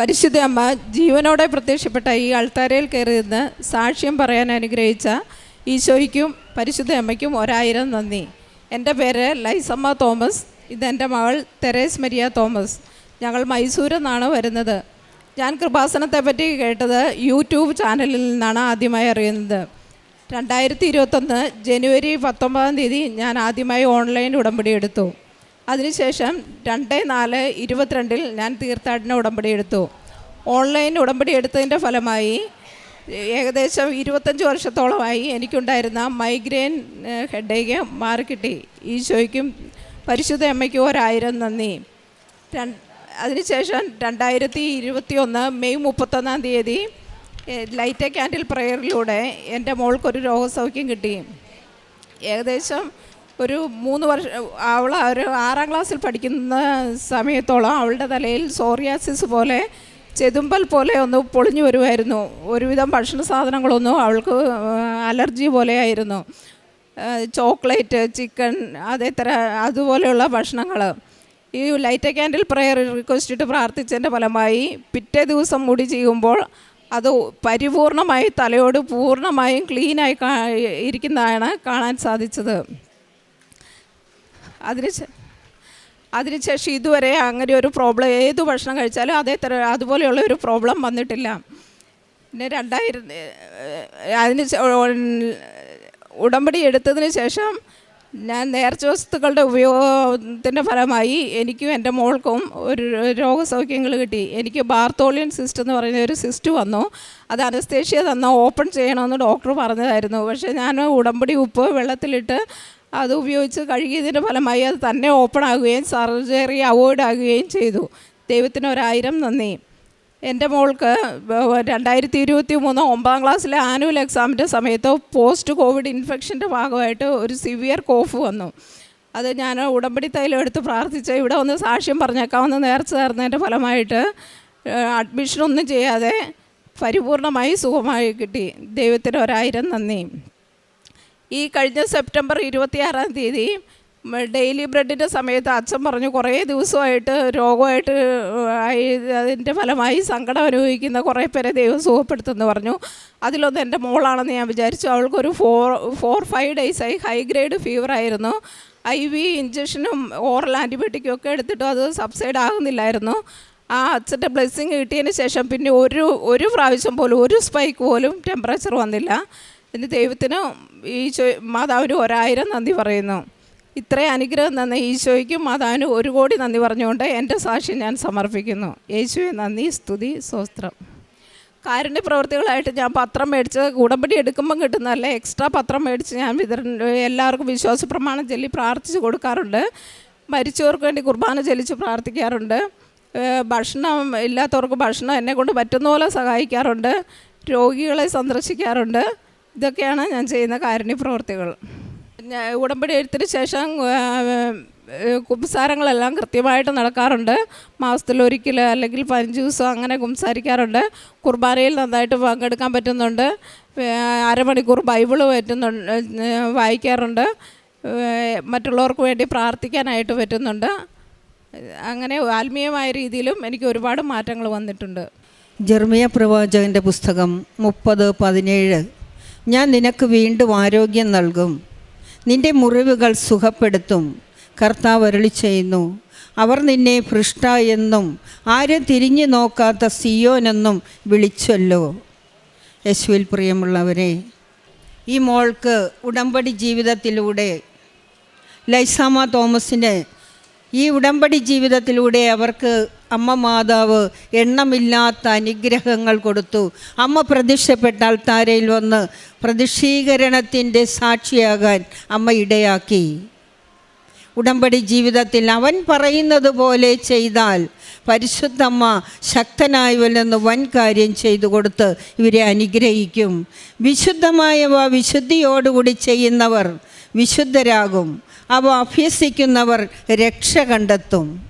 പരിശുദ്ധ അമ്മ ജീവനോടെ പ്രത്യക്ഷപ്പെട്ട ഈ അൾത്താരയിൽ കയറി നിന്ന് സാക്ഷ്യം പറയാൻ അനുഗ്രഹിച്ച ഈശോയ്ക്കും പരിശുദ്ധ അമ്മയ്ക്കും ഒരായിരം നന്ദി. എന്റെ പേര് ലൈസമ്മ തോമസ് ഇതെന്റെ മകൾ തെരേസ് മരിയ തോമസ്. ഞങ്ങൾ മൈസൂരിൽ നിന്നാണ് വരുന്നത്. ഞാൻ കൃപാസനത്തെ പറ്റി കേട്ടത് യൂട്യൂബ് ചാനലിൽ നിന്നാണ് ആദ്യമായി അറിയുന്നത്. രണ്ടായിരത്തി ഇരുപത്തൊന്ന് ജനുവരി പത്തൊമ്പതാം തീയതി ഞാൻ ആദ്യമായി ഓൺലൈൻ ഉടമ്പടി എടുത്തു. അതിനുശേഷം രണ്ട് നാല് ഇരുപത്തിരണ്ടിൽ ഞാൻ തീർത്ഥാടന ഉടമ്പടി എടുത്തു. ഓൺലൈൻ ഉടമ്പടി എടുത്തതിന്റെ ഫലമായി ഏകദേശം ഇരുപത്തഞ്ച് വർഷത്തോളമായി എനിക്കുണ്ടായിരുന്ന മൈഗ്രെയിൻ ഹെഡേക്ക് മാറിക്കിട്ടി. ഈശോയ്ക്കും പരിശുദ്ധ അമ്മയ്ക്കും ഒരായിരം നന്ദി. അതിനുശേഷം രണ്ടായിരത്തി ഇരുപത്തി ഒന്ന് മെയ് മുപ്പത്തൊന്നാം തീയതി ലൈറ്റ് ക്യാൻഡിൽ പ്രയറിലൂടെ എന്റെ മോൾക്കൊരു രോഗസൗഖ്യം കിട്ടി. ഏകദേശം ഒരു മൂന്ന് വർഷം അവൾ ഒരു ആറാം ക്ലാസ്സിൽ പഠിക്കുന്ന സമയത്തോളം അവളുടെ തലയിൽ സോറിയാസിസ് പോലെ ചെതുമ്പൽ പോലെ ഒന്ന് പൊളിഞ്ഞു വരുമായിരുന്നു. ഒരുവിധം ഭക്ഷണ സാധനങ്ങളൊന്നും അവൾക്ക് അലർജി പോലെയായിരുന്നു. ചോക്ലേറ്റ് ചിക്കൻ അതേ തര അതുപോലെയുള്ള ഭക്ഷണങ്ങൾ ഈ ലൈറ്റ് ക്യാൻഡിൽ പ്രയർ റിക്വസ്റ്റ് ഇട്ട് പ്രാർത്ഥിച്ചതിന്റെ ഫലമായി പിറ്റേ ദിവസം മുടി ചെയ്യുമ്പോൾ അത് പരിപൂർണമായി തലയോട് പൂർണമായും ക്ലീനായി ഇരിക്കുന്നതാണ് കാണാൻ സാധിച്ചത്. അതിന് അതിനുശേഷം ഇതുവരെ അങ്ങനെ ഒരു പ്രോബ്ലം ഏത് ഭക്ഷണം കഴിച്ചാലും അതേ തര അതുപോലെയുള്ള ഒരു പ്രോബ്ലം വന്നിട്ടില്ല. പിന്നെ രണ്ടായിരുന്നു അതിന് ഉടമ്പടി എടുത്തതിന് ശേഷം ഞാൻ നേർച്ച വസ്തുക്കളുടെ ഉപയോഗത്തിന്റെ ഫലമായി എനിക്കും എന്റെ മോൾക്കും ഒരു രോഗസൗഖ്യങ്ങൾ കിട്ടി. എനിക്ക് ബാർത്തോളിയൻ സിസ്റ്റ് എന്ന് പറയുന്ന ഒരു സിസ്റ്റ് വന്നു. അത് അനസ്തേഷ്യ തന്ന ഓപ്പൺ ചെയ്യണമെന്ന് ഡോക്ടർ പറഞ്ഞതായിരുന്നു. പക്ഷേ ഞാൻ ഉടമ്പടി ഉപ്പ് വെള്ളത്തിലിട്ട് അത് ഉപയോഗിച്ച് കഴുകിയതിന്റെ ഫലമായി അത് തന്നെ ഓപ്പൺ ആകുകയും സർജറി അവോയ്ഡ് ആകുകയും ചെയ്തു. ദൈവത്തിന് ഒരായിരം നന്ദി. എന്റെ മോൾക്ക് രണ്ടായിരത്തി ഇരുപത്തി മൂന്ന് ഒമ്പതാം ക്ലാസ്സിലെ ആനുവൽ എക്സാമിന്റെ സമയത്ത് പോസ്റ്റ് കോവിഡ് ഇൻഫെക്ഷന്റെ ഭാഗമായിട്ട് ഒരു സിവിയർ കോഫ് വന്നു. അത് ഞാൻ ഉടമ്പടി തൈലം എടുത്ത് പ്രാർത്ഥിച്ച് ഇവിടെ ഒന്ന് സാക്ഷ്യം പറഞ്ഞേക്കാമെന്ന് നേർച്ച നേർന്നതിന്റെ ഫലമായിട്ട് അഡ്മിഷനൊന്നും ചെയ്യാതെ പരിപൂർണമായി സുഖമായി കിട്ടി. ദൈവത്തിന് ഒരായിരം നന്ദി. ഈ കഴിഞ്ഞ സെപ്റ്റംബർ ഇരുപത്തിയാറാം തീയതി ഡെയിലി ബ്രെഡിന്റെ സമയത്ത് അച്ഛൻ പറഞ്ഞു കുറേ ദിവസമായിട്ട് രോഗമായിട്ട് ആയി അതിന്റെ ഫലമായി സങ്കടം അനുഭവിക്കുന്ന കുറേ പേരെ ദൈവം സുഖപ്പെടുത്തുമെന്ന് പറഞ്ഞു. അതിലൊന്ന് എന്റെ മോളാണെന്ന് ഞാൻ വിചാരിച്ചു. അവൾക്കൊരു ഫോർ ഫോർ ഫൈവ് ഡേയ്സായി ഹൈ ഗ്രേഡ് ഫീവർ ആയിരുന്നു. ഐ വി ഇഞ്ചക്ഷനും ഓറൽ ആന്റിബയോട്ടിക്കും ഒക്കെ എടുത്തിട്ടും അത് സബ്സൈഡ് ആകുന്നില്ലായിരുന്നു. ആ അച്ഛന്റെ ബ്ലെസ്സിങ് കിട്ടിയതിന് ശേഷം പിന്നെ ഒരു ഒരു പ്രാവശ്യം പോലും ഒരു സ്പൈക്ക് പോലും ടെമ്പറേച്ചർ വന്നില്ല. ഇനി ദൈവത്തിന് ഈശോ മാതാവിന് ഒരായിരം നന്ദി പറയുന്നു. ഇത്രയും അനുഗ്രഹം തന്ന ഈശോയ്ക്കും മാതാവിന് ഒരു കോടി നന്ദി പറഞ്ഞുകൊണ്ട് എന്റെ സാക്ഷ്യം ഞാൻ സമർപ്പിക്കുന്നു. യേശുവെ നന്ദി സ്തുതി സ്വസ്ത്രം കാരുണ്യ പ്രവർത്തികളായിട്ട് ഞാൻ പത്രം മേടിച്ച് ഉടമ്പടി എടുക്കുമ്പം കിട്ടുന്നതല്ല? എക്സ്ട്രാ പത്രം മേടിച്ച് ഞാൻ വിതരണ എല്ലാവർക്കും വിശ്വാസ പ്രമാണം ചൊല്ലി പ്രാർത്ഥിച്ച് കൊടുക്കാറുണ്ട്. മരിച്ചവർക്ക് വേണ്ടി കുർബാന ചൊല്ലിച്ച് പ്രാർത്ഥിക്കാറുണ്ട്. ഭക്ഷണം ഇല്ലാത്തവർക്ക് ഭക്ഷണം എന്നെ കൊണ്ട് പറ്റുന്ന പോലെ സഹായിക്കാറുണ്ട്. രോഗികളെ സന്ദർശിക്കാറുണ്ട്. ഇതൊക്കെയാണ് ഞാൻ ചെയ്യുന്ന കാരുണ്യ പ്രവർത്തികൾ. ഞാൻ ഉടമ്പടി എഴുത്തിന് ശേഷം കുംസാരങ്ങളെല്ലാം കൃത്യമായിട്ട് നടക്കാറുണ്ട്. മാസത്തിലൊരിക്കൽ അല്ലെങ്കിൽ പതിനഞ്ച് ദിവസം അങ്ങനെ കുംസാരിക്കാറുണ്ട്. കുർബാനയിൽ നന്നായിട്ട് പങ്കെടുക്കാൻ പറ്റുന്നുണ്ട്. അരമണിക്കൂർ ബൈബിൾ പറ്റുന്നുണ്ട് വായിക്കാറുണ്ട്. മറ്റുള്ളവർക്ക് വേണ്ടി പ്രാർത്ഥിക്കാനായിട്ട് പറ്റുന്നുണ്ട്. അങ്ങനെ ആത്മീയമായ രീതിയിലും എനിക്ക് ഒരുപാട് മാറ്റങ്ങൾ വന്നിട്ടുണ്ട്. ജെർമിയ പ്രവാചകന്റെ പുസ്തകം മുപ്പത് പതിനേഴ് ഞാൻ നിനക്ക് വീണ്ടും ആരോഗ്യം നൽകും. നിന്റെ മുറിവുകൾ സുഖപ്പെടുത്തും. കർത്താവ് അരളി ചെയ്യുന്നു. അവർ നിന്നെ ഭൃഷ്ട എന്നും ആരും തിരിഞ്ഞു നോക്കാത്ത സിയോനെന്നും വിളിച്ചല്ലോ. യേശുവിൽ പ്രിയമുള്ളവരെ ഈ മോൾക്ക് ഉടമ്പടി ജീവിതത്തിലൂടെ ലൈസാമ തോമസിന് ഈ ഉടമ്പടി ജീവിതത്തിലൂടെ അവർക്ക് അമ്മ മാതാവ് എണ്ണമില്ലാത്ത അനുഗ്രഹങ്ങൾ കൊടുത്തു. അമ്മ പ്രത്യക്ഷപ്പെട്ടാൽ താരയിൽ വന്ന് പ്രതിഷീകരണത്തിന്റെ സാക്ഷിയാകാൻ അമ്മ ഇടയാക്കി. ഉടമ്പടി ജീവിതത്തിൽ അവൻ പറയുന്നത് പോലെ ചെയ്താൽ പരിശുദ്ധമ്മ ശക്തനായവല്ലെന്ന് വൻ കാര്യം ചെയ്തു കൊടുത്ത് ഇവരെ അനുഗ്രഹിക്കും. വിശുദ്ധമായവ വിശുദ്ധിയോടുകൂടി ചെയ്യുന്നവർ വിശുദ്ധരാകും. അവ അഭ്യസിക്കുന്നവർ രക്ഷ കണ്ടെത്തും.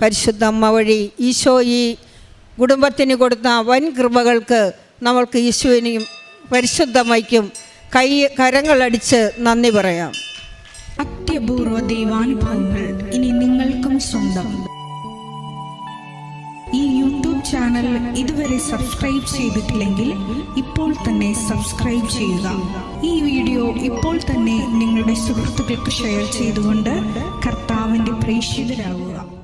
പരിശുദ്ധമ്മ വഴി ഈശോ ഈ കുടുംബത്തിന് കൊടുത്ത വൻ കൃപകൾക്ക് നമ്മൾക്ക് ഈശോവിനെയും പരിശുദ്ധമ്മയ്ക്കും കൈ കരങ്ങളടിച്ച് നന്ദി പറയാം. അത്യപൂർവ ദൈവാനുഭവങ്ങൾ ഇനി നിങ്ങൾക്കും സ്വന്തം. ഈ യൂട്യൂബ് ചാനൽ ഇതുവരെ സബ്സ്ക്രൈബ് ചെയ്തിട്ടില്ലെങ്കിൽ ഇപ്പോൾ തന്നെ സബ്സ്ക്രൈബ് ചെയ്യുക. ഈ വീഡിയോ ഇപ്പോൾ തന്നെ നിങ്ങളുടെ സുഹൃത്തുക്കൾക്ക് ഷെയർ ചെയ്തുകൊണ്ട് കർത്താവിന്റെ പ്രേക്ഷിതരാകുക